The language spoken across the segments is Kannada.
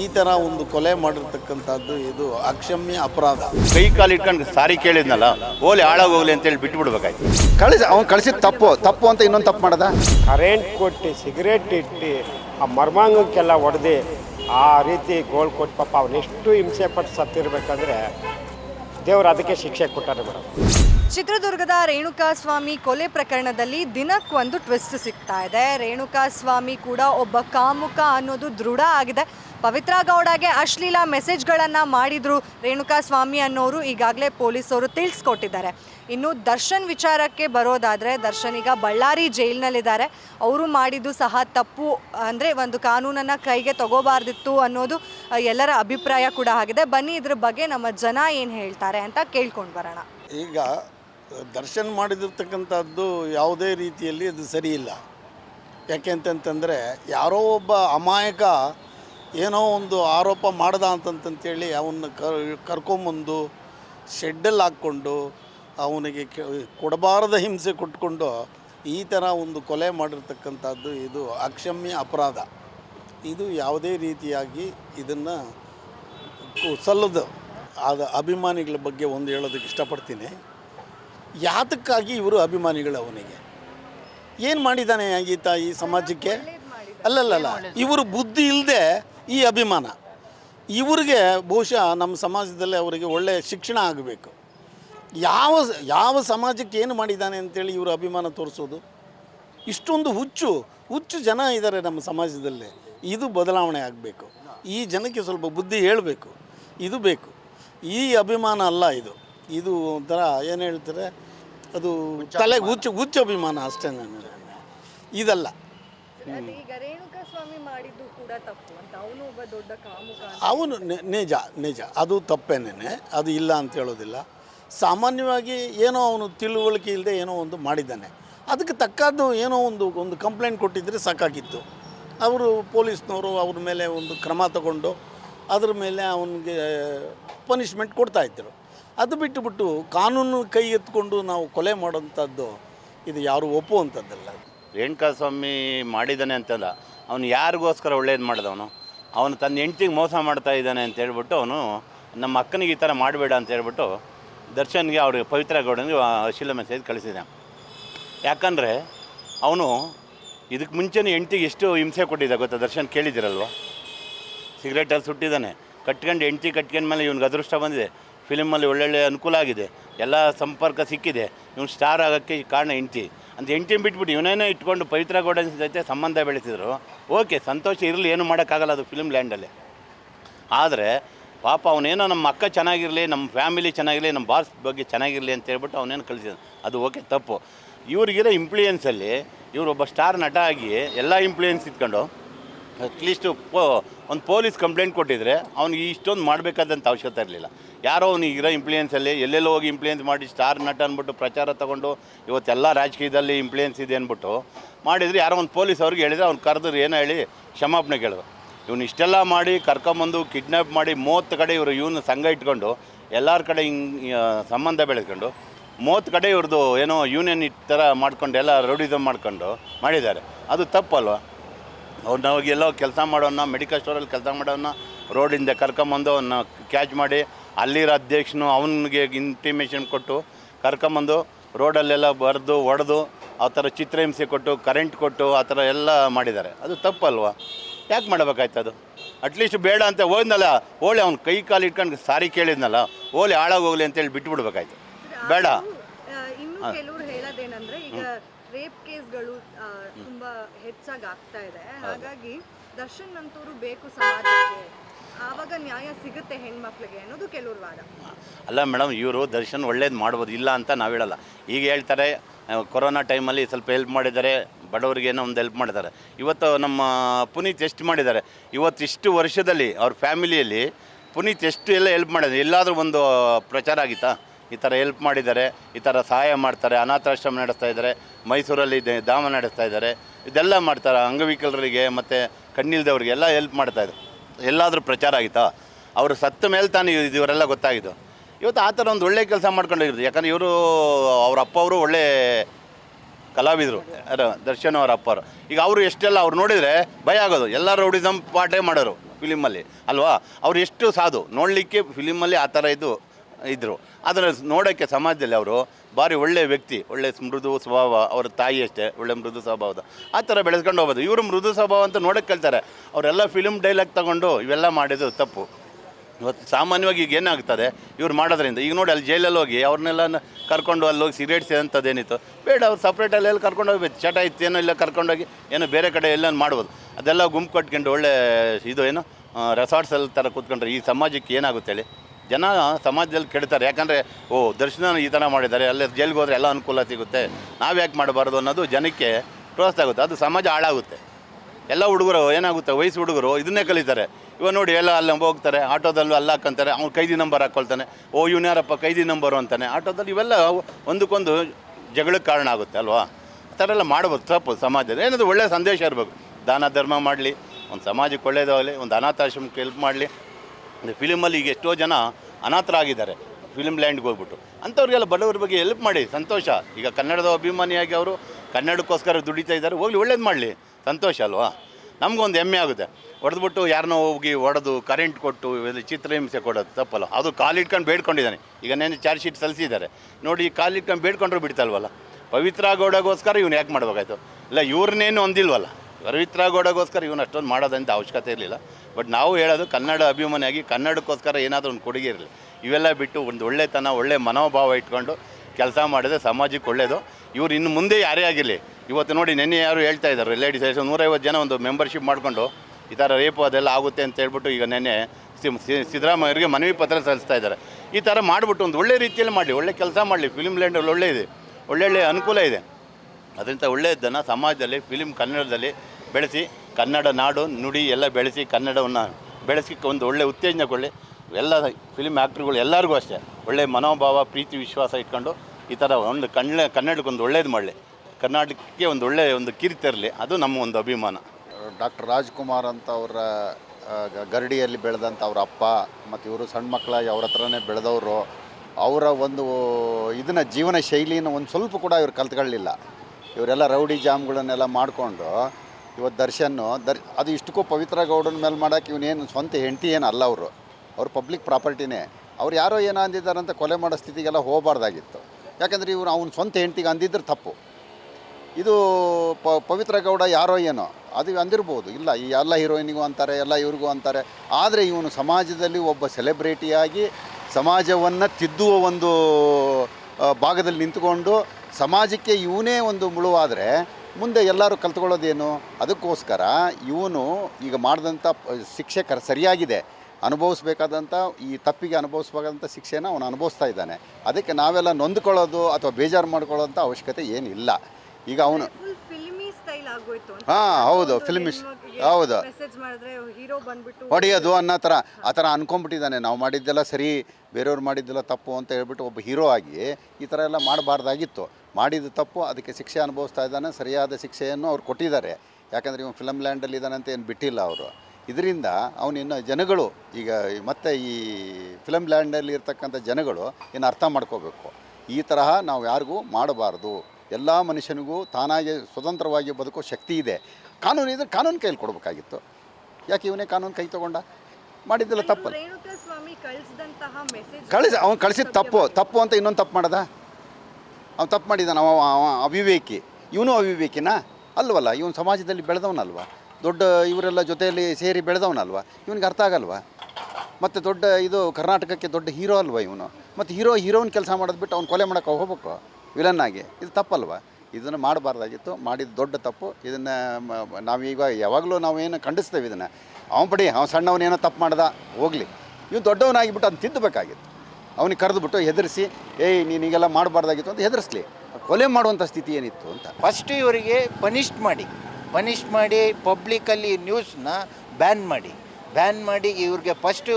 ಈ ಥರ ಒಂದು ಕೊಲೆ ಮಾಡಿರ್ತಕ್ಕಂಥದ್ದು ಇದು ಅಕ್ಷಮ್ಯ ಅಪರಾಧ. ಕೈ ಕಾಲು ಇಟ್ಕೊಂಡು ಸಾರಿ ಕೇಳಿದ್ನಲ್ಲ ಹೋಲಿ ಹಾಳಾಗೋಗ್ಲಿ ಅಂತೇಳಿ ಬಿಟ್ಟು ಬಿಡ್ಬೇಕಾಯ್ತು ಕಳಿಸಿ ಅವ್ನು ಕಳಿಸಿದ ತಪ್ಪು ತಪ್ಪು ಅಂತ ಇನ್ನೊಂದು ತಪ್ಪು ಮಾಡ್ದ? ಕರೆಂಟ್ ಕೊಟ್ಟು ಸಿಗರೇಟ್ ಇಟ್ಟು ಆ ಮರ್ಮಾಂಗಕ್ಕೆಲ್ಲ ಹೊಡೆದು ಆ ರೀತಿ ಗೋಲ್ ಕೊಟ್ಟು ಪಾಪ ಅವನೆಷ್ಟು ಹಿಂಸೆ ಪಟ್ಟು ಸತ್ತಿರ್ಬೇಕಂದ್ರೆ ದೇವ್ರು ಅದಕ್ಕೆ ಶಿಕ್ಷೆ ಕೊಟ್ಟಾರೆ ಮೇಡಮ್. ಚಿತ್ರದುರ್ಗದ ರೇಣುಕಾ ಸ್ವಾಮಿ ಕೊಲೆ ಪ್ರಕರಣದಲ್ಲಿ ದಿನಕ್ಕೊಂದು ಟ್ವಿಸ್ಟ್ ಸಿಗ್ತಾ ಇದೆ. ರೇಣುಕಾ ಸ್ವಾಮಿ ಕೂಡ ಒಬ್ಬ ಕಾಮುಕ ಅನ್ನೋದು ದೃಢ ಆಗಿದೆ. ಪವಿತ್ರ ಗೌಡಗೆ ಅಶ್ಲೀಲ ಮೆಸೇಜ್ಗಳನ್ನು ಮಾಡಿದ್ರು ರೇಣುಕಾ ಸ್ವಾಮಿ ಅನ್ನೋರು ಈಗಾಗಲೇ ಪೊಲೀಸರು ತಿಳಿಸ್ಕೊಟ್ಟಿದ್ದಾರೆ. ಇನ್ನು ದರ್ಶನ್ ವಿಚಾರಕ್ಕೆ ಬರೋದಾದರೆ ದರ್ಶನ್ ಈಗ ಬಳ್ಳಾರಿ ಜೈಲಿನಲ್ಲಿದ್ದಾರೆ. ಅವರು ಮಾಡಿದ್ದು ಸಹ ತಪ್ಪು, ಅಂದರೆ ಒಂದು ಕಾನೂನನ್ನು ಕೈಗೆ ತಗೋಬಾರ್ದಿತ್ತು ಅನ್ನೋದು ಎಲ್ಲರ ಅಭಿಪ್ರಾಯ ಕೂಡ ಆಗಿದೆ. ಬನ್ನಿ ಇದ್ರ ಬಗ್ಗೆ ನಮ್ಮ ಜನ ಏನು ಹೇಳ್ತಾರೆ ಅಂತ ಕೇಳ್ಕೊಂಡು ಬರೋಣ. ಈಗ ದರ್ಶನ್ ಮಾಡಿದಿರ್ತಕ್ಕಂಥದ್ದು ಯಾವುದೇ ರೀತಿಯಲ್ಲಿ ಅದು ಸರಿ ಇಲ್ಲ ಯಾಕೆ ಅಂತಂತಂದರೆ ಯಾರೋ ಒಬ್ಬ ಅಮಾಯಕ ಏನೋ ಒಂದು ಆರೋಪ ಮಾಡ್ದ ಅಂತಂತಂತೇಳಿ ಅವನ್ನ ಕರ್ಕೊಂಬಂದು ಶೆಡ್ಡಲ್ಲಿ ಹಾಕ್ಕೊಂಡು ಅವನಿಗೆ ಕೊಡಬಾರದ ಹಿಂಸೆ ಕೊಟ್ಕೊಂಡು ಈ ಥರ ಒಂದು ಕೊಲೆ ಮಾಡಿರ್ತಕ್ಕಂಥದ್ದು ಇದು ಅಕ್ಷಮ್ಯ ಅಪರಾಧ. ಇದು ಯಾವುದೇ ರೀತಿಯಾಗಿ ಇದನ್ನು ಸಲ್ಲದು ಆದ ಅಭಿಮಾನಿಗಳ ಬಗ್ಗೆ ಒಂದು ಹೇಳೋದಕ್ಕೆ ಇಷ್ಟಪಡ್ತೀನಿ. ಯಾತಕ್ಕಾಗಿ ಇವರು ಅಭಿಮಾನಿಗಳು ಅವನಿಗೆ? ಏನು ಮಾಡಿದ್ದಾನೆ ಈತ ಈ ಸಮಾಜಕ್ಕೆ? ಅಲ್ಲಲ್ಲಲ್ಲ, ಇವರು ಬುದ್ಧಿ ಇಲ್ಲದೆ ಈ ಅಭಿಮಾನ. ಇವರಿಗೆ ಬಹುಶಃ ನಮ್ಮ ಸಮಾಜದಲ್ಲಿ ಅವರಿಗೆ ಒಳ್ಳೆಯ ಶಿಕ್ಷಣ ಆಗಬೇಕು. ಯಾವ ಯಾವ ಸಮಾಜಕ್ಕೆ ಏನು ಮಾಡಿದ್ದಾನೆ ಅಂತೇಳಿ ಇವರು ಅಭಿಮಾನ ತೋರಿಸೋದು? ಇಷ್ಟೊಂದು ಹುಚ್ಚು ಹುಚ್ಚು ಜನ ಇದ್ದಾರೆ ನಮ್ಮ ಸಮಾಜದಲ್ಲಿ. ಇದು ಬದಲಾವಣೆ ಆಗಬೇಕು. ಈ ಜನಕ್ಕೆ ಸ್ವಲ್ಪ ಬುದ್ಧಿ ಹೇಳಬೇಕು. ಇದು ಬೇಕು. ಈ ಅಭಿಮಾನ ಅಲ್ಲ ಇದು. ಇದು ಒಂಥರ ಏನು ಹೇಳ್ತಾರೆ? ಅದು ತಲೆಗೆ ಹುಚ್ಚು ಹುಚ್ಚು ಅಭಿಮಾನ ಅಷ್ಟೇ ನಾನು ಇದಲ್ಲ. ಈಗ ರೇಣುಕಾ ಸ್ವಾಮಿ ಮಾಡಿದ್ದು ಕೂಡ ತಪ್ಪು ಅಂತ ಅವನು ಒಬ್ಬ ದೊಡ್ಡ ಕಾಮುಕ ಅವನು ನಿ- ನಿಜ ನಿಜ. ಅದು ತಪ್ಪೇನೇನೆ. ಅದು ಇಲ್ಲ ಅಂತ ಹೇಳೋದಿಲ್ಲ. ಸಾಮಾನ್ಯವಾಗಿ ಏನೋ ಅವನು ತಿಳುವಳಿಕೆ ಇಲ್ಲದೆ ಏನೋ ಒಂದು ಮಾಡಿದ್ದಾನೆ. ಅದಕ್ಕೆ ತಕ್ಕದ್ದು ಏನೋ ಒಂದು ಒಂದು ಕಂಪ್ಲೇಂಟ್ ಕೊಟ್ಟಿದ್ದರೆ ಸಾಕಾಗಿತ್ತು. ಅವರು ಪೊಲೀಸ್ನವರು ಅವ್ರ ಮೇಲೆ ಒಂದು ಕ್ರಮ ತಗೊಂಡು ಅದ್ರ ಮೇಲೆ ಅವನಿಗೆ ಪನಿಷ್ಮೆಂಟ್ ಇದ್ದರು ಅದು ಬಿಟ್ಟುಬಿಟ್ಟು ಕಾನೂನು ಕೈ ಎತ್ಕೊಂಡು ನಾವು ಕೊಲೆ ಮಾಡೋಂಥದ್ದು ಇದು ಯಾರು ಒಪ್ಪುವಂಥದ್ದಲ್ಲ. ರೇಣುಕಾ ಸ್ವಾಮಿ ಮಾಡಿದ್ದಾನೆ ಅಂತಲ್ಲ ಅವನು ಯಾರಿಗೋಸ್ಕರ ಒಳ್ಳೇದು ಮಾಡಿದವನು? ಅವನು ತನ್ನ ಹೆಂಡ್ತಿಗೆ ಮೋಸ ಮಾಡ್ತಾ ಇದ್ದಾನೆ ಅಂತ ಹೇಳ್ಬಿಟ್ಟು ಅವನು ನಮ್ಮ ಅಕ್ಕನಿಗೆ ಈ ಥರ ಮಾಡಬೇಡ ಅಂತ ಹೇಳ್ಬಿಟ್ಟು ದರ್ಶನ್ಗೆ ಅವ್ರಿಗೆ ಪವಿತ್ರ ಗೌಡನಿಗೆ ಶಿಲ ಮೆಸೇಜ್ ಕಳಿಸಿದೆ. ಯಾಕಂದರೆ ಅವನು ಇದಕ್ಕೆ ಮುಂಚೆನೇ ಹೆಂಡ್ತಿಗೆ ಎಷ್ಟು ಹಿಂಸೆ ಕೊಟ್ಟಿದ್ದ ಗೊತ್ತಾ? ದರ್ಶನ್ ಕೇಳಿದ್ದೀರಲ್ವ ಸಿಗರೇಟಲ್ಲಿ ಸುಟ್ಟಿದ್ದಾನೆ. ಕಟ್ಕೊಂಡು ಹೆಂಡ್ತಿ ಕಟ್ಕೊಂಡ ಮೇಲೆ ಇವನಿಗೆ ಅದೃಷ್ಟ ಬಂದಿದೆ. ಫಿಲಿಮಲ್ಲಿ ಒಳ್ಳೊಳ್ಳೆ ಅನುಕೂಲ ಆಗಿದೆ. ಎಲ್ಲ ಸಂಪರ್ಕ ಸಿಕ್ಕಿದೆ. ಇವ್ನು ಸ್ಟಾರ್ ಆಗೋಕ್ಕೆ ಕಾರಣ ಹೆಂಡ್ತಿ. ಅಂತ ಹೆಂಡ್ತಿನ ಬಿಟ್ಬಿಟ್ಟು ಇವನೇನೋ ಇಟ್ಕೊಂಡು ಪವಿತ್ರ ಗೌಡನ ಜೊತೆ ಸಂಬಂಧ ಬೆಳೆಸಿದ್ರು. ಓಕೆ, ಸಂತೋಷ ಇರಲಿ, ಏನು ಮಾಡೋಕ್ಕಾಗಲ್ಲ ಅದು ಫಿಲ್ಮ್ ಲ್ಯಾಂಡಲ್ಲಿ ಆದರೆ ಪಾಪ ಅವನೇನೋ ನಮ್ಮ ಅಕ್ಕ ಚೆನ್ನಾಗಿರಲಿ, ನಮ್ಮ ಫ್ಯಾಮಿಲಿ ಚೆನ್ನಾಗಿರಲಿ, ನಮ್ಮ ಬಾಸ್ ಬಗ್ಗೆ ಚೆನ್ನಾಗಿರಲಿ ಅಂತ ಹೇಳ್ಬಿಟ್ಟು ಅವನೇನು ಕಳಿಸಿದ ಅದು ಓಕೆ, ತಪ್ಪು. ಇವ್ರಿಗಿರೋ ಇಂಪ್ಲೂಯೆನ್ಸಲ್ಲಿ ಇವರೊಬ್ಬ ಸ್ಟಾರ್ ನಟ ಆಗಿ ಎಲ್ಲ ಇಂಪ್ಲೂಯೆನ್ಸ್ ಇಟ್ಕೊಂಡು ಅಟ್ಲೀಸ್ಟು ಒಂದು ಪೊಲೀಸ್ ಕಂಪ್ಲೇಂಟ್ ಕೊಟ್ಟಿದ್ರೆ ಅವ್ನಿಗೆ ಇಷ್ಟೊಂದು ಮಾಡಬೇಕಾದಂಥ ಅವಶ್ಯಕತೆ ಇರಲಿಲ್ಲ. ಯಾರೋ ಅವನಿಗಿರೋ ಇಂಪ್ಲೂಯೆನ್ಸಲ್ಲಿ ಎಲ್ಲೆಲ್ಲೋ ಹೋಗಿ ಇಂಪ್ಲೂಯೆನ್ಸ್ ಮಾಡಿ ಸ್ಟಾರ್ ನಟ ಅಂದ್ಬಿಟ್ಟು ಪ್ರಚಾರ ತಗೊಂಡು ಇವತ್ತೆಲ್ಲ ರಾಜಕೀಯದಲ್ಲಿ ಇಂಪ್ಲೂಯೆನ್ಸ್ ಇದೆ ಅಂದ್ಬಿಟ್ಟು ಮಾಡಿದರೆ ಯಾರೋ ಒಂದು ಪೊಲೀಸ್ ಅವ್ರಿಗೆ ಹೇಳಿದರೆ ಅವ್ನು ಕರೆದ್ರು ಏನೋ ಹೇಳಿ ಕ್ಷಮಾಪಣೆ ಕೇಳಿದ್ರು. ಇವನು ಇಷ್ಟೆಲ್ಲ ಮಾಡಿ, ಕರ್ಕೊಂಬಂದು ಕಿಡ್ನಾಪ್ ಮಾಡಿ, ಮೂವತ್ತು ಕಡೆ ಇವರು ಇವನು ಸಂಘ ಇಟ್ಕೊಂಡು, ಎಲ್ಲರ ಕಡೆ ಹಿಂಗೆ ಸಂಬಂಧ ಬೆಳೆಸ್ಕೊಂಡು, ಮೂವತ್ತು ಕಡೆ ಇವ್ರದ್ದು ಏನೋ ಯೂನಿಯನ್ ಈ ಥರ ಮಾಡ್ಕೊಂಡು, ಎಲ್ಲ ರೌಡಿಸಮ್ ಮಾಡ್ಕೊಂಡು ಮಾಡಿದ್ದಾರೆ. ಅದು ತಪ್ಪಲ್ವ? ಅವ್ರನ್ನ ಹೋಗಿ ಎಲ್ಲೋ ಕೆಲಸ ಮಾಡೋನ್ನ ಮೆಡಿಕಲ್ ಸ್ಟೋರಲ್ಲಿ ಕೆಲಸ ಮಾಡೋನ್ನ ರೋಡಿಂದ ಕರ್ಕೊಂಬಂದು ಅವನ್ನ ಕ್ಯಾಚ್ ಮಾಡಿ ಅಲ್ಲಿರೋ ಅಧ್ಯಕ್ಷನು ಅವನಿಗೆ ಇಂಟಿಮೇಷನ್ ಕೊಟ್ಟು ಕರ್ಕೊಂಬಂದು ರೋಡಲ್ಲೆಲ್ಲ ಬರೆದು ಹೊಡೆದು ಆ ಥರ ಚಿತ್ರಹಿಂಸೆ ಕೊಟ್ಟು ಕರೆಂಟ್ ಕೊಟ್ಟು ಆ ಥರ ಎಲ್ಲ ಮಾಡಿದ್ದಾರೆ. ಅದು ತಪ್ಪಲ್ವಾ? ಯಾಕೆ ಮಾಡಬೇಕಾಯ್ತು ಅದು? ಅಟ್ಲೀಸ್ಟ್ ಬೇಡ ಅಂತ ಹೋದ್ನಲ್ಲ ಹೋಳಿ ಅವ್ನು ಕೈ ಕಾಲು ಇಟ್ಕೊಂಡು ಸಾರಿ ಕೇಳಿದ್ನಲ್ಲ ಹೋಳಿ ಹಾಳಾಗೋಗ್ಲಿ ಅಂತೇಳಿ ಬಿಟ್ಬಿಡ್ಬೇಕಾಯ್ತು. ಬೇಡ. ರೇಪ್ ಕೇಸ್ಗಳು ತುಂಬಾ ಹೆಚ್ಚಾಗಿ ಆಗ್ತಾ ಇದೆ. ಹಾಗಾಗಿ ದರ್ಶನ್ ಅಂತವರು ಬೇಕು ಸಮಾಜಕ್ಕೆ. ಆವಾಗ ನ್ಯಾಯ ಸಿಗುತ್ತೆ ಹೆಣ್ಮಕ್ಳಿಗೆ ಅನ್ನೋದು ಕೆಲವ್ರ ವಾದ. ಅಲ್ಲ ಮೇಡಮ್ ಇವರು ದರ್ಶನ್ ಒಳ್ಳೇದು ಮಾಡ್ಬೋದು ಇಲ್ಲ ಅಂತ ನಾವು ಹೇಳಲ್ಲ. ಈಗ ಹೇಳ್ತಾರೆ ಕೊರೋನಾ ಟೈಮಲ್ಲಿ ಸ್ವಲ್ಪ ಹೆಲ್ಪ್ ಮಾಡಿದ್ದಾರೆ ಬಡವರಿಗೆ ಏನೋ ಒಂದು ಹೆಲ್ಪ್ ಮಾಡಿದ್ದಾರೆ. ಇವತ್ತು ನಮ್ಮ ಪುನೀತ್ ಎಷ್ಟು ಮಾಡಿದ್ದಾರೆ? ಇವತ್ತು ಇಷ್ಟು ವರ್ಷದಲ್ಲಿ ಅವ್ರ ಫ್ಯಾಮಿಲಿಯಲ್ಲಿ ಪುನೀತ್ ಎಷ್ಟು ಎಲ್ಲ ಹೆಲ್ಪ್ ಮಾಡಿದ್ದಾರೆ? ಎಲ್ಲಾದರೂ ಒಂದು ಪ್ರಚಾರ ಆಗಿತ್ತಾ? ಈ ಥರ ಹೆಲ್ಪ್ ಮಾಡಿದ್ದಾರೆ, ಈ ಥರ ಸಹಾಯ ಮಾಡ್ತಾರೆ, ಅನಾಥಾಶ್ರಮ ನಡೆಸ್ತಾ ಇದ್ದಾರೆ, ಮೈಸೂರಲ್ಲಿ ಧಾಮ ನಡೆಸ್ತಾ ಇದ್ದಾರೆ. ಇದೆಲ್ಲ ಮಾಡ್ತಾರೆ, ಅಂಗವಿಕಲರಿಗೆ ಮತ್ತು ಕಣ್ಣಿಲ್ದವ್ರಿಗೆ ಎಲ್ಲ ಹೆಲ್ಪ್ ಮಾಡ್ತಾಯಿದ್ರು ಎಲ್ಲಾದರೂ ಪ್ರಚಾರ ಆಗಿತ್ತಾ? ಅವರು ಸತ್ತ ಮೇಲೆ ತಾನೇ ಇವರೆಲ್ಲ ಗೊತ್ತಾಗಿದ್ದು. ಇವತ್ತು ಆ ಥರ ಒಂದು ಒಳ್ಳೆ ಕೆಲಸ ಮಾಡ್ಕೊಂಡೋಗಿದ್ರು ಯಾಕಂದ್ರೆ ಇವರು, ಅವ್ರ ಅಪ್ಪ ಅವರು ಒಳ್ಳೆ ಕಲಾವಿದರು. ಯಾರು? ದರ್ಶನ್ ಅವರ ಅಪ್ಪ ಅವರು. ಈಗ ಅವರು ಎಷ್ಟೆಲ್ಲ ಅವ್ರು ನೋಡಿದರೆ ಭಯ ಆಗೋದು. ಎಲ್ಲ ರೌಡಿಸಮ್ ಪಾಠೇ ಮಾಡೋರು ಫಿಲಿಮಲ್ಲಿ ಅಲ್ವಾ? ಅವ್ರು ಎಷ್ಟು ಸಾಧು. ನೋಡಲಿಕ್ಕೆ ಫಿಲಿಮಲ್ಲಿ ಆ ಥರ ಇದು ಇದ್ದರು ಅದನ್ನು ನೋಡೋಕ್ಕೆ ಸಮಾಜದಲ್ಲಿ ಅವರು ಭಾರಿ ಒಳ್ಳೆಯ ವ್ಯಕ್ತಿ, ಒಳ್ಳೆ ಮೃದು ಸ್ವಭಾವ, ಅವರ ತಾಯಿ ಅಷ್ಟೇ, ಒಳ್ಳೆ ಮೃದು ಸ್ವಭಾವದ. ಆ ಥರ ಬೆಳೆಸ್ಕೊಂಡು ಹೋಗೋದು ಇವರು ಮೃದು ಸ್ವಭಾವ ಅಂತ ನೋಡೋಕ್ಕೆ ಕೇಳ್ತಾರೆ. ಅವರೆಲ್ಲ ಫಿಲಿಮ್ ಡೈಲಾಗ್ ತಗೊಂಡು ಇವೆಲ್ಲ ಮಾಡಿದ್ದು ತಪ್ಪು. ಇವತ್ತು ಸಾಮಾನ್ಯವಾಗಿ ಈಗ ಏನಾಗ್ತದೆ, ಇವ್ರು ಮಾಡೋದ್ರಿಂದ, ಈಗ ನೋಡಿ ಅಲ್ಲಿ ಜೈಲಲ್ಲಿ ಹೋಗಿ ಅವ್ರನ್ನೆಲ್ಲ ಕರ್ಕೊಂಡು ಅಲ್ಲಿ ಹೋಗಿ ಸಿಗರೇಟ್ ಸೇದಂಥದ್ದೇನಿತ್ತು ಬೇಡ, ಅವ್ರು ಸಪ್ರೇಟಲ್ಲಿ ಎಲ್ಲಿ ಕರ್ಕೊಂಡು ಹೋಗ್ಬೇಕು. ಚಟ ಇತ್ತು ಏನೋ ಇಲ್ಲ ಕರ್ಕೊಂಡೋಗಿ ಏನೋ ಬೇರೆ ಕಡೆ ಎಲ್ಲ ಮಾಡ್ಬೋದು. ಅದೆಲ್ಲ ಗುಂಪು ಕಟ್ಕೊಂಡು ಒಳ್ಳೆ ಇದು ಏನು ರೆಸಾರ್ಟ್ಸಲ್ಲಿ ಥರ ಕೂತ್ಕೊಂಡ್ರೆ ಈ ಸಮಾಜಕ್ಕೆ ಏನಾಗುತ್ತೆ ಹೇಳಿ? ಜನ ಸಮಾಜದಲ್ಲಿ ಕೆಡ್ತಾರೆ. ಯಾಕಂದರೆ, ಓ ದರ್ಶನ ಈ ಥರ ಮಾಡಿದ್ದಾರೆ, ಅಲ್ಲೇ ಜೈಲಿಗೆ ಹೋದರೆ ಎಲ್ಲ ಅನುಕೂಲ ಸಿಗುತ್ತೆ, ನಾವು ಯಾಕೆ ಮಾಡಬಾರ್ದು ಅನ್ನೋದು ಜನಕ್ಕೆ ಪ್ರೋತ್ಸಾಹ ಆಗುತ್ತೆ. ಅದು ಸಮಾಜ ಹಾಳಾಗುತ್ತೆ. ಎಲ್ಲ ಹುಡುಗರು, ಏನಾಗುತ್ತೆ, ವಯಸ್ಸು ಹುಡುಗರು, ಇದನ್ನೇ ಕಲಿತಾರೆ. ಇವಾಗ ನೋಡಿ, ಎಲ್ಲ ಅಲ್ಲಿ ಹೋಗ್ತಾರೆ, ಆಟೋದಲ್ಲೂ ಅಲ್ಲ ಹಾಕ್ಕೊಂತಾರೆ ಅವ್ನು ಕೈದಿ ನಂಬರ್ ಹಾಕ್ಕೊಳ್ತಾನೆ ಓ, ಇವನು ಯಾರಪ್ಪ, ಕೈದಿ ನಂಬರು ಅಂತಾನೆ. ಆಟೋದಲ್ಲಿ ಇವೆಲ್ಲ ಒಂದಕ್ಕೊಂದು ಜಗಳಕ್ಕೆ ಕಾರಣ ಆಗುತ್ತೆ, ಅಲ್ವಾ? ಆ ಥರ ಎಲ್ಲ ಮಾಡ್ಬೋದು, ತಪ್ಪು ಸಮಾಜದಲ್ಲಿ. ಏನಾದರೂ ಒಳ್ಳೆಯ ಸಂದೇಶ ಇರಬೇಕು. ದಾನ ಧರ್ಮ ಮಾಡಲಿ, ಒಂದು ಸಮಾಜಕ್ಕೆ ಒಳ್ಳೇದಾಗಲಿ, ಒಂದು ಅನಾಥಾಶ್ರಮಕ್ಕೆ ಹೆಲ್ಪ್ ಮಾಡಲಿ ಫಿಲಿಮಲ್ಲಿ ಈಗ ಎಷ್ಟೋ ಜನ ಅನಾಥರಾಗಿದ್ದಾರೆ, ಫಿಲಿಮ್ ಲ್ಯಾಂಡ್ಗೆ ಹೋಗ್ಬಿಟ್ಟು. ಅಂಥವ್ರಿಗೆಲ್ಲ ಬಡವರ ಬಗ್ಗೆ ಹೆಲ್ಪ್ ಮಾಡಿ, ಸಂತೋಷ. ಈಗ ಕನ್ನಡದ ಅಭಿಮಾನಿಯಾಗಿ ಅವರು ಕನ್ನಡಕ್ಕೋಸ್ಕರ ದುಡಿತಾ ಇದ್ದಾರೆ, ಹೋಗ್ಲಿ, ಒಳ್ಳೇದು ಮಾಡಲಿ. ಸಂತೋಷ ಅಲ್ವಾ? ನಮಗೊಂದು ಹೆಮ್ಮೆ ಆಗುತ್ತೆ. ಹೊಡೆದ್ಬಿಟ್ಟು ಯಾರನ್ನೋ ಹೋಗಿ ಹೊಡೆದು ಕರೆಂಟ್ ಕೊಟ್ಟು ಚಿತ್ರಹಿಂಸೆ ಕೊಡೋದು ತಪ್ಪಲ್ಲ. ಅದು ಕಾಲಿಟ್ಕೊಂಡು ಬೇಡ್ಕೊಂಡಿದ್ದಾನೆ. ಈಗ ನೆನೆ ಚಾರ್ಜ್ ಶೀಟ್ ಸಲ್ಲಿಸಿದ್ದಾರೆ. ನೋಡಿ ಕಾಲಿಟ್ಕೊಂಡು ಬೇಡ್ಕೊಂಡ್ರು ಬಿಡ್ತಲ್ವಲ್ಲ? ಪವಿತ್ರ ಗೌಡಗೋಸ್ಕರ ಇವ್ನು ಯಾಕೆ ಮಾಡಬೇಕಾಯ್ತು? ಇಲ್ಲ ಇವ್ರನ್ನೇನು ಹೊಂದಿಲ್ವಲ್ಲ ಪವಿತ್ರ ಗೌಡಗೋಸ್ಕರ ಇವನು ಅಷ್ಟೊಂದು ಮಾಡೋದಂತ ಅವಶ್ಯಕತೆ ಇರಲಿಲ್ಲ. ಬಟ್ ನಾವು ಹೇಳೋದು ಕನ್ನಡ ಅಭಿಮಾನಿಯಾಗಿ ಕನ್ನಡಕ್ಕೋಸ್ಕರ ಏನಾದರೂ ಒಂದು ಕೊಡುಗೆ ಇರಲಿ. ಇವೆಲ್ಲ ಬಿಟ್ಟು ಒಂದು ಒಳ್ಳೆತನ, ಒಳ್ಳೆ ಮನೋಭಾವ ಇಟ್ಕೊಂಡು ಕೆಲಸ ಮಾಡಿದ್ರೆ ಸಮಾಜಕ್ಕೆ ಒಳ್ಳೆಯದು ಇವ್ರು ಇನ್ನು ಮುಂದೆ ಯಾರೇ ಆಗಿರಲಿ, ಇವತ್ತು ನೋಡಿ ನೆನ್ನೆ ಯಾರು ಹೇಳ್ತಾ ಇದ್ದಾರೆ ಲೇಡೀಸ್ ಎಷ್ಟು ನೂರೈವತ್ತು ಜನ ಒಂದು ಮೆಂಬರ್ಶಿಪ್ ಮಾಡಿಕೊಂಡು ಈ ಥರ ರೇಪು ಅದೆಲ್ಲ ಆಗುತ್ತೆ ಅಂತ ಹೇಳ್ಬಿಟ್ಟು ಈಗ ನೆನ್ನೆ ಸಿದ್ದರಾಮಯ್ಯರಿಗೆ ಮನವಿ ಪತ್ರ ಸಲ್ಲಿಸ್ತಾ ಇದ್ದಾರೆ. ಈ ಥರ ಮಾಡಿಬಿಟ್ಟು ಒಂದು ಒಳ್ಳೆ ರೀತಿಯಲ್ಲಿ ಮಾಡಲಿ, ಒಳ್ಳೆ ಕೆಲಸ ಮಾಡಲಿ ಫಿಲ್ಮ್ ಲ್ಯಾಂಡಲ್ಲಿ ಒಳ್ಳೆ ಇದೆ, ಒಳ್ಳೊಳ್ಳೆ ಅನುಕೂಲ ಇದೆ. ಅದರಿಂದ ಒಳ್ಳೆಯದನ್ನು ಸಮಾಜದಲ್ಲಿ ಫಿಲಿಮ್ ಕನ್ನಡದಲ್ಲಿ ಬೆಳೆಸಿ, ಕನ್ನಡ ನಾಡು, ನುಡಿ ಎಲ್ಲ ಬೆಳೆಸಿ, ಕನ್ನಡವನ್ನು ಬೆಳೆಸಿ ಒಂದು ಒಳ್ಳೆ ಉತ್ತೇಜನ ಕೊಡಲಿ. ಎಲ್ಲ ಫಿಲಿಮ್ ಆ್ಯಕ್ಟ್ರುಗಳು ಎಲ್ಲರಿಗೂ ಅಷ್ಟೇ. ಒಳ್ಳೆ ಮನೋಭಾವ, ಪ್ರೀತಿ, ವಿಶ್ವಾಸ ಇಟ್ಕೊಂಡು ಈ ಥರ ಒಂದು ಕಣ್ಣ, ಕನ್ನಡಕ್ಕೆ ಒಂದು ಒಳ್ಳೇದು ಮಾಡಲಿ. ಕರ್ನಾಟಕಕ್ಕೆ ಒಂದು ಒಳ್ಳೆಯ ಒಂದು ಕೀರ್ತಿ ಇರಲಿ ಅದು ನಮ್ಮ ಒಂದು ಅಭಿಮಾನ. ಡಾಕ್ಟರ್ ರಾಜ್ಕುಮಾರ್ ಅಂತ ಅವರ ಗರಡಿಯಲ್ಲಿ ಬೆಳೆದಂಥ ಅವ್ರ ಅಪ್ಪ, ಮತ್ತು ಇವರು ಸಣ್ಣ ಮಕ್ಕಳಾಗಿ ಅವ್ರ ಹತ್ರನೇ ಬೆಳೆದವರು, ಅವರ ಒಂದು ಇದನ್ನ ಜೀವನ ಶೈಲಿನ ಒಂದು ಸ್ವಲ್ಪ ಕೂಡ ಇವ್ರು ಕಲ್ತ್ಕೊಳ್ಳಿಲ್ಲ ಇವರೆಲ್ಲ ರೌಡಿ ಜಾಮ್ಗಳನ್ನೆಲ್ಲ ಮಾಡಿಕೊಂಡು ಇವತ್ತು ದರ್ಶನ್ನು, ದರ್, ಅದು ಇಷ್ಟಕ್ಕೂ ಪವಿತ್ರ ಗೌಡನ ಮೇಲೆ ಮಾಡೋಕೆ ಇವನೇನು ಸ್ವಂತ ಹೆಂಡತಿ ಏನು ಅಲ್ಲ ಅವರು. ಅವ್ರ ಪಬ್ಲಿಕ್ ಪ್ರಾಪರ್ಟಿನೇ. ಅವ್ರು ಯಾರೋ ಏನೋ ಅಂದಿದ್ದಾರಂತ ಕೊಲೆ ಮಾಡೋ ಸ್ಥಿತಿಗೆಲ್ಲ ಹೋಗಬಾರ್ದಾಗಿತ್ತು. ಯಾಕಂದರೆ ಇವ್ರು ಅವ್ನ ಸ್ವಂತ ಹೆಂಡತಿಗೆ ಅಂದಿದ್ರೆ ತಪ್ಪು. ಇದು ಪ, ಪವಿತ್ರ ಗೌಡ ಯಾರೋ ಏನೋ, ಅದು ಅಂದಿರ್ಬೋದು. ಇಲ್ಲ, ಈ ಎಲ್ಲ ಹೀರೋಯಿನಿಗೂ ಅಂತಾರೆ, ಎಲ್ಲ ಇವ್ರಿಗೂ ಅಂತಾರೆ. ಆದರೆ ಇವನು ಸಮಾಜದಲ್ಲಿ ಒಬ್ಬ ಸೆಲೆಬ್ರಿಟಿಯಾಗಿ ಸಮಾಜವನ್ನು ತಿದ್ದುವ ಒಂದು ಭಾಗದಲ್ಲಿ ನಿಂತುಕೊಂಡು ಸಮಾಜಕ್ಕೆ ಇವನೇ ಒಂದು ಮುಳುವಾದರೆ ಮುಂದೆ ಎಲ್ಲರೂ ಕಲ್ತ್ಕೊಳ್ಳೋದೇನು? ಅದಕ್ಕೋಸ್ಕರ ಇವನು ಈಗ ಮಾಡಿದಂಥ ಶಿಕ್ಷಕರ ಶಿಕ್ಷೆ ಕರ್ ಸರಿಯಾಗಿದೆ. ಅನುಭವಿಸ್ಬೇಕಾದಂಥ ಈ ತಪ್ಪಿಗೆ ಅನುಭವಿಸ್ಬೇಕಾದಂಥ ಶಿಕ್ಷೆನ ಅವನು ಅನುಭವಿಸ್ತಾ ಇದ್ದಾನೆ. ಅದಕ್ಕೆ ನಾವೆಲ್ಲ ನೊಂದ್ಕೊಳ್ಳೋದು ಅಥವಾ ಬೇಜಾರು ಮಾಡ್ಕೊಳ್ಳೋಂಥ ಅವಶ್ಯಕತೆ ಏನಿಲ್ಲ. ಈಗ ಅವನು ಹಾಂ ಹೌದು, ಫಿಲ್ಮ್ ಸ್- ಹೌದು. ಹೊಡೆಯೋದು ಅನ್ನೋ ಥರ ಆ ಥರ ಅನ್ಕೊಂಬಿಟ್ಟಿದ್ದಾನೆ ನಾವು ಮಾಡಿದ್ದೆಲ್ಲ ಸರಿ ಬೇರೆಯವ್ರು ಮಾಡಿದ್ದೆಲ್ಲ ತಪ್ಪು ಅಂತ ಹೇಳ್ಬಿಟ್ಟು ಒಬ್ಬ ಹೀರೋ ಆಗಿ ಈ ಥರ ಎಲ್ಲ ಮಾಡಬಾರ್ದಾಗಿತ್ತು. ಮಾಡಿದ್ದು ತಪ್ಪು ಅದಕ್ಕೆ ಶಿಕ್ಷೆ ಅನುಭವಿಸ್ತಾ ಇದ್ದಾನೆ ಸರಿಯಾದ ಶಿಕ್ಷೆಯನ್ನು ಅವ್ರು ಕೊಟ್ಟಿದ್ದಾರೆ. ಯಾಕಂದರೆ ಇವನು ಫಿಲಮ್ ಲ್ಯಾಂಡಲ್ಲಿ ಇದ್ದಾನಂತ ಏನು ಬಿಟ್ಟಿಲ್ಲ ಅವರು. ಇದರಿಂದ ಅವನು ಇನ್ನು ಜನಗಳು ಈಗ ಮತ್ತೆ ಈ ಫಿಲಮ್ ಲ್ಯಾಂಡಲ್ಲಿ ಇರ್ತಕ್ಕಂಥ ಜನಗಳು ಇನ್ನು ಅರ್ಥ ಮಾಡ್ಕೋಬೇಕು. ಈ ತರಹ ನಾವು ಯಾರಿಗೂ ಮಾಡಬಾರ್ದು. ಎಲ್ಲ ಮನುಷ್ಯನಿಗೂ ತಾನಾಗಿ ಸ್ವತಂತ್ರವಾಗಿ ಬದುಕೋ ಶಕ್ತಿ ಇದೆ. ಕಾನೂನು ಇದ್ರೆ ಕಾನೂನು ಕೈಯಲ್ಲಿ ಕೊಡಬೇಕಾಗಿತ್ತು. ಯಾಕೆ ಇವನೇ ಕಾನೂನು ಕೈ ತಗೊಂಡ? ಮಾಡಿದ್ದಿಲ್ಲ ತಪ್ಪು ಕಳಿಸಿ ಅವನು ಕಳಿಸಿದ ತಪ್ಪು ತಪ್ಪು ಅಂತ ಇನ್ನೊಂದು ತಪ್ಪು ಮಾಡದ? ಅವ್ನು ತಪ್ಪು ಮಾಡಿದ್ದಾನೆ ಅವ ಅವ ಅವಿವೇಕಿ. ಇವನು ಅವಿವೇಕಿನಾ? ಅಲ್ವಲ್ಲ, ಇವನು ಸಮಾಜದಲ್ಲಿ ಬೆಳೆದವನಲ್ವ? ದೊಡ್ಡ ಇವರೆಲ್ಲ ಜೊತೆಯಲ್ಲಿ ಸೇರಿ ಬೆಳೆದವನಲ್ವ? ಇವನಿಗೆ ಅರ್ಥ ಆಗಲ್ವಾ? ಮತ್ತು ದೊಡ್ಡ ಇದು ಕರ್ನಾಟಕಕ್ಕೆ ದೊಡ್ಡ ಹೀರೋ ಅಲ್ವ ಇವನು? ಮತ್ತು ಹೀರೋ, ಹೀರೋನ ಕೆಲಸ ಮಾಡೋದು ಬಿಟ್ಟು ಅವ್ನು ಕೊಲೆ ಮಾಡೋಕೆ ಹೋಗ್ಬೇಕು ವಿಲನ್ ಆಗಿ ಇದು ತಪ್ಪಲ್ವ? ಇದನ್ನು ಮಾಡಬಾರ್ದಾಗಿತ್ತು, ಮಾಡಿದ ದೊಡ್ಡ ತಪ್ಪು. ಇದನ್ನು ನಾವೀಗ ಯಾವಾಗಲೂ ನಾವೇನು ಖಂಡಿಸ್ತೇವೆ ಇದನ್ನು. ಅವನು ಪಡಿ, ಅವ್ನು ಸಣ್ಣವನೇನೋ ತಪ್ಪು ಮಾಡ್ದ, ಹೋಗಲಿ. ಇವನು ದೊಡ್ಡವನಾಗಿಬಿಟ್ಟು ಅದನ್ನು ತಿದ್ದಬೇಕಾಗಿತ್ತು. ಅವನಿಗೆ ಕರೆದುಬಿಟ್ಟು ಹೆದರಿಸಿ, ಏಯ್, ನೀನು ಹೀಗೆಲ್ಲ ಮಾಡಬಾರ್ದಾಗಿತ್ತು ಅಂತ ಹೆದರಿಸ್ಲಿ. ಕೊಲೆ ಮಾಡುವಂಥ ಸ್ಥಿತಿ ಏನಿತ್ತು ಅಂತ. ಫಸ್ಟ್ ಇವರಿಗೆ ಪನಿಷ್ ಮಾಡಿ. ಪನಿಷ್ ಮಾಡಿ ಪಬ್ಲಿಕಲ್ಲಿ ನ್ಯೂಸ್ನ ಬ್ಯಾನ್ ಮಾಡಿ. ಬ್ಯಾನ್ ಮಾಡಿ ಇವ್ರಿಗೆ ಫಸ್ಟು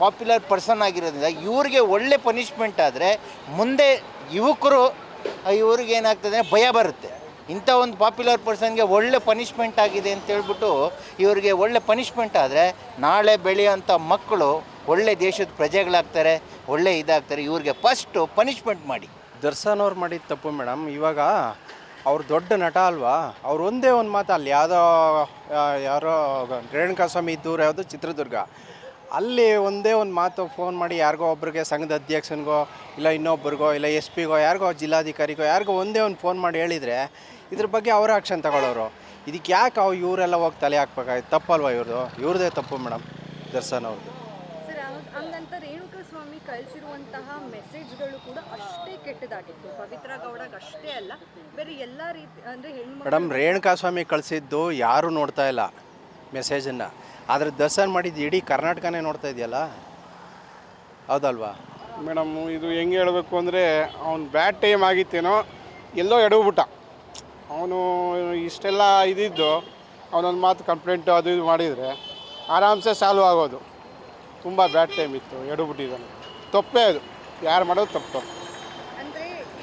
ಪಾಪ್ಯುಲರ್ ಪರ್ಸನ್ ಆಗಿರೋದ್ರಿಂದ ಇವ್ರಿಗೆ ಒಳ್ಳೆ ಪನಿಷ್ಮೆಂಟ್ ಆದರೆ ಮುಂದೆ ಯುವಕರು ಇವ್ರಿಗೆ ಏನಾಗ್ತದೆ ಭಯ ಬರುತ್ತೆ. ಇಂಥ ಒಂದು ಪಾಪ್ಯುಲರ್ ಪರ್ಸನ್ಗೆ ಒಳ್ಳೆ ಪನಿಷ್ಮೆಂಟ್ ಆಗಿದೆ ಅಂತ ಹೇಳ್ಬಿಟ್ಟು ಇವರಿಗೆ ಒಳ್ಳೆ ಪನಿಷ್ಮೆಂಟ್ ಆದರೆ ನಾಳೆ ಬೆಳೆಯೋಂಥ ಮಕ್ಕಳು ಒಳ್ಳೆ ದೇಶದ ಪ್ರಜೆಗಳಾಗ್ತಾರೆ, ಒಳ್ಳೆ ಇದಾಗ್ತಾರೆ, ಇವ್ರಿಗೆ ಫಸ್ಟು ಪನಿಷ್ಮೆಂಟ್ ಮಾಡಿ. ದರ್ಶನ್ ಅವ್ರು ಮಾಡಿದ ತಪ್ಪು ಮೇಡಮ್ ಇವಾಗ ಅವ್ರು ದೊಡ್ಡ ನಟ ಅಲ್ವಾ? ಅವ್ರು ಒಂದೇ ಒಂದು ಮಾತು ಅಲ್ಲಿ ಯಾವುದೋ ಯಾರೋ ಯಾರೋ ರೇಣುಕಾಸ್ವಾಮಿ ದೂರ ಯಾವುದು ಚಿತ್ರದುರ್ಗ. ಅಲ್ಲಿ ಒಂದೇ ಒಂದು ಮಾತು ಫೋನ್ ಮಾಡಿ ಯಾರಿಗೋ ಒಬ್ರಿಗೆ, ಸಂಘದ ಅಧ್ಯಕ್ಷನಿಗೋ, ಇಲ್ಲ ಇನ್ನೊಬ್ರಿಗೋ, ಇಲ್ಲ ಎಸ್ ಪಿಗೋ, ಯಾರಿಗೋ ಜಿಲ್ಲಾಧಿಕಾರಿಗೋ, ಯಾರಿಗೋ ಒಂದೇ ಒಂದು ಫೋನ್ ಮಾಡಿ ಹೇಳಿದರೆ ಇದ್ರ ಬಗ್ಗೆ ಅವರ ಆಕ್ಷನ್ ತಗೊಳ್ಳೋರು. ಇದಕ್ಕೆ ಯಾಕೆ ಅವು ಇವರೆಲ್ಲ ಹೋಗಿ ತಲೆ ಹಾಕ್ಬೇಕಾಗಿತ್ತು ತಪ್ಪಲ್ವಾ ಇವ್ರದ್ದು ಇವ್ರದೇ ತಪ್ಪು ಮೇಡಮ್ ದರ್ಶನ್ ಅವ್ರದ್ದು ಹಂಗಂತ ರೇಣುಕಾ ಸ್ವಾಮಿ ಕಳಿಸಿರುವಂತಹ ಮೆಸೇಜ್ಗಳು ಕೂಡ ಅಷ್ಟೇ ಕೆಟ್ಟದಾಗಿತ್ತು. ಪವಿತ್ರ ಗೌಡಗೆ ಅಷ್ಟೇ ಅಲ್ಲ ಬೇರೆ ಎಲ್ಲ ರೀತಿ ಅಂದ್ರೆ ಹೆಣ್ಮಕ್ಳು ಮೇಡಮ್ ರೇಣುಕಾಸ್ವಾಮಿ ಕಳಿಸಿದ್ದು ಯಾರೂ ನೋಡ್ತಾ ಇಲ್ಲ ಮೆಸೇಜನ್ನು ಆದರೆ ದರ್ಶನ್ ಮಾಡಿದ್ದು ಇಡೀ ಕರ್ನಾಟಕನೇ ನೋಡ್ತಾ ಇದೆಯಲ್ಲ? ಹೌದಲ್ವಾ? ಮೇಡಮ್ ಇದು ಹೆಂಗೆ ಹೇಳಬೇಕು ಅಂದರೆ ಅವ್ನು ಬ್ಯಾಡ್ ಟೈಮ್ ಆಗಿತ್ತೇನೋ ಎಲ್ಲೋ ಎಡವ್ಬಿಟ್ಟ. ಅವನು ಇಷ್ಟೆಲ್ಲ ಇದಿದ್ದು ಅವನೊಂದು ಮಾತು ಕಂಪ್ಲೇಂಟು ಅದು ಇದು ಮಾಡಿದರೆ ಆರಾಮ್ಸೆ ಸಾಲ್ವ್ ಆಗೋದು. ತುಂಬ ಬ್ಯಾಡ್ ಟೈಮ್ ಇತ್ತು ಎಡಬಿಟ್ಟಿದ್ದಾನೆ ತಪ್ಪೇ ಅದು. ಯಾರು ಮಾಡೋದು ತಪ್ಪು. ತಪ್ಪು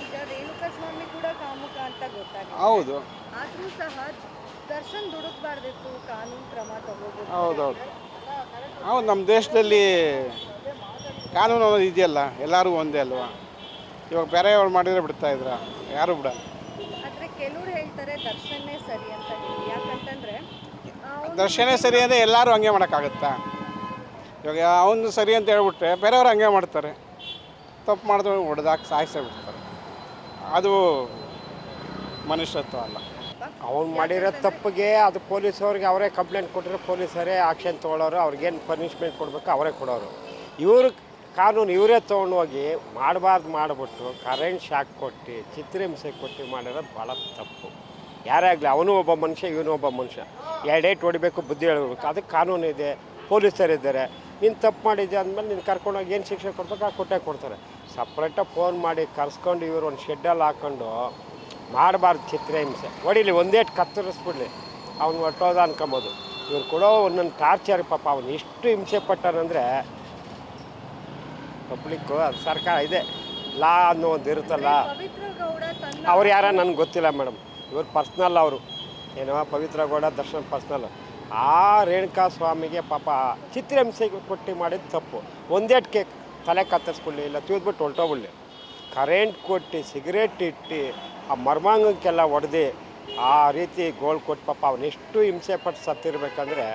ಈಗ ರೇಣುಕಾ ಸ್ವಾಮಿ ಕೂಡ ಕಾಮುಕ ಅಂತ ಗೊತ್ತಾಗಿದೆ. ಹೌದು. ಆದ್ರೂ ಸಹ ದರ್ಶನ್ ದುಡುಕ್ಬಾರ್ದಿತ್ತು ಕಾನೂನು ಕ್ರಮ ತಗೋಬೇಕು ಹೌದೌದು. ಹೌದು ನಮ್ಮ ದೇಶದಲ್ಲಿ ಕಾನೂನು ಅನ್ನೋದು ಇದೆಯಲ್ಲ ಎಲ್ಲರೂ ಒಂದೇ ಅಲ್ವಾ? ಇವಾಗ ಬೇರೆಯವ್ರು ಮಾಡಿದರೆ ಬಿಡ್ತಾ ಇದ್ರ ಯಾರು ಬಿಡಲ್ಲ. ಆದರೆ ಕೆಲವ್ರು ಹೇಳ್ತಾರೆ ದರ್ಶನೇ ಸರಿ ಅಂತ ಹೇಳಿ. ಯಾಕಂತಂದ್ರೆ ದರ್ಶನೇ ಸರಿ ಅಂದರೆ ಎಲ್ಲರೂ ಹಂಗೆ ಮಾಡೋಕ್ಕಾಗತ್ತಾ? ಇವಾಗ ಅವನು ಸರಿ ಅಂತ ಹೇಳ್ಬಿಟ್ರೆ ಬೇರೆಯವ್ರು ಹಂಗೆ ಮಾಡ್ತಾರೆ. ತಪ್ಪು ಮಾಡಿದ್ರೆ ಹೊಡೆದಾಕಿ ಸಾಯಿಸೇ ಬಿಡ್ತಾರೆ. ಅದು ಮನುಷ್ಯತ್ವ ಅಲ್ಲ. ಅವ್ನು ಮಾಡಿರೋ ತಪ್ಪಿಗೆ ಅದು ಪೊಲೀಸವ್ರಿಗೆ ಅವರೇ ಕಂಪ್ಲೇಂಟ್ ಕೊಟ್ಟರೆ ಪೊಲೀಸರೇ ಆಕ್ಷನ್ ತೊಗೊಳೋರು ಅವ್ರಿಗೇನು ಪನಿಷ್ಮೆಂಟ್ ಕೊಡಬೇಕು ಅವರೇ ಕೊಡೋರು. ಇವರು ಕಾನೂನು ಇವರೇ ತೊಗೊಂಡೋಗಿ ಮಾಡಬಾರ್ದು ಮಾಡಿಬಿಟ್ಟು ಕರೆಂಟ್ ಶಾಕ್ ಕೊಟ್ಟು ಚಿತ್ರಹಿಂಸೆ ಕೊಟ್ಟು ಮಾಡಿರೋದು ಭಾಳ ತಪ್ಪು. ಯಾರೇ ಆಗಲಿ ಅವನು ಒಬ್ಬ ಮನುಷ್ಯ, ಇವನು ಒಬ್ಬ ಮನುಷ್ಯ. ಎರಡೇಟ್ ಹೊಡಿಬೇಕು, ಬುದ್ಧಿ ಹೇಳಬೇಕು. ಅದಕ್ಕೆ ಕಾನೂನು ಇದೆ. ಪೊಲೀಸರಿದ್ದಾರೆ. ನೀನು ತಪ್ಪು ಮಾಡಿದ್ದೆ ಅಂದಮೇಲೆ ನೀನು ಕರ್ಕೊಂಡೋಗಿ ಏನು ಶಿಕ್ಷೆ ಕೊಡ್ಬೇಕು ಆ ಕೊಟ್ಟೆ ಕೊಡ್ತಾರೆ. ಸಪ್ರೇಟಾಗಿ ಫೋನ್ ಮಾಡಿ ಕರ್ಸ್ಕೊಂಡು ಇವರು ಒಂದು ಶೆಡ್ಡಲ್ಲಿ ಹಾಕ್ಕೊಂಡು ಮಾಡಬಾರ್ದು ಚಿತ್ರಹಿಂಸೆ ಹೊಡಿಲಿ ಒಂದೇ ಕತ್ತರಿಸ್ಬಿಡ್ಲಿ. ಅವ್ನು ಹೊಟ್ಟೋದ ಅನ್ಕೊಬೋದು. ಇವ್ರು ಕೊಡೋ ಒಂದೊಂದು ಟಾರ್ಚರ್ ಪಾಪ ಅವನು ಎಷ್ಟು ಹಿಂಸೆ ಪಟ್ಟನಂದರೆ ಪಬ್ಲಿಕ್ಕು ಅದು ಸರ್ಕಾರ ಇದೆ. ಲಾ ಅನ್ನೋ ಒಂದು ಇರುತ್ತಲ್ಲ. ಅವ್ರು ಯಾರ ನನಗೆ ಗೊತ್ತಿಲ್ಲ ಮೇಡಮ್. ಇವ್ರು ಪರ್ಸ್ನಲ್ ಅವರು. ಏನೋ ಪವಿತ್ರ ಗೌಡ ದರ್ಶನ್ ಪರ್ಸ್ನಲ್ ಆ ರೇಣುಕಾ ಸ್ವಾಮಿಗೆ ಪಾಪ ಚಿತ್ರಹಿಂಸೆ ಕೊಟ್ಟು ಮಾಡಿದ ತಪ್ಪು. ಒಂದೇಟ್ಗೆ ತಲೆ ಕತ್ತರಿಸ್ಕೊಳ್ಳಿ ಇಲ್ಲ ತೂದ್ಬಿಟ್ಟು ಹೊಲ್ಟೋಗ್ಬಿಡ್ಲಿ ಕರೆಂಟ್ ಕೊಟ್ಟು, ಸಿಗರೇಟ್ ಇಟ್ಟು, ಆ ಮರ್ಮಾಂಗಕ್ಕೆಲ್ಲ ಹೊಡೆದು ಆ ರೀತಿ ಗೋಲ್ ಕೊಟ್ಟು ಪಾಪ ಅವನೆಷ್ಟು ಹಿಂಸೆ ಪಟ್ಟು ಸತ್ತಿರ್ಬೇಕಂದ್ರೆ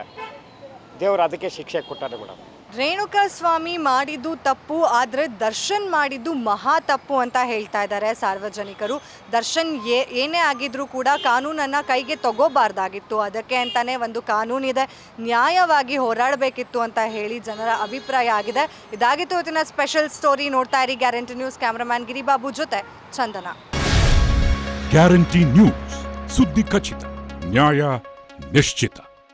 ದೇವರು ಅದಕ್ಕೆ ಶಿಕ್ಷೆ ಕೊಟ್ಟಾರೆ ಮೇಡಮ್. ರೇಣುಕಾ ಸ್ವಾಮಿ ಮಾಡಿದ್ದು ತಪ್ಪು, ಆದರೆ ದರ್ಶನ್ ಮಾಡಿದ್ದು ಮಹಾ ತಪ್ಪು ಅಂತ ಹೇಳ್ತಾ ಇದ್ದಾರೆ ಸಾರ್ವಜನಿಕರು. ದರ್ಶನ್ ಏ, ಏನೇ ಆಗಿದ್ರೂ ಕೂಡ ಕಾನೂನನ್ನು ಕೈಗೆ ತಗೋಬಾರ್ದಾಗಿತ್ತು. ಅದಕ್ಕೆ ಅಂತಲೇ ಒಂದು ಕಾನೂನಿದೆ. ನ್ಯಾಯವಾಗಿ ಹೋರಾಡಬೇಕಿತ್ತು ಅಂತ ಹೇಳಿ ಜನರ ಅಭಿಪ್ರಾಯ ಆಗಿದೆ. ಇದಾಗಿತ್ತು ಇವತ್ತಿನ ಸ್ಪೆಷಲ್ ಸ್ಟೋರಿ. ನೋಡ್ತಾ ಇರಿ ಗ್ಯಾರಂಟಿ ನ್ಯೂಸ್ ಕ್ಯಾಮ್ರಾಮ್ಯಾನ್ ಗಿರಿಬಾಬು ಜೊತೆ ಚಂದನ. Guarantee news. ಸುದ್ದಿ ಖಚಿತ, ನ್ಯಾಯ ನಿಶ್ಚಿತ.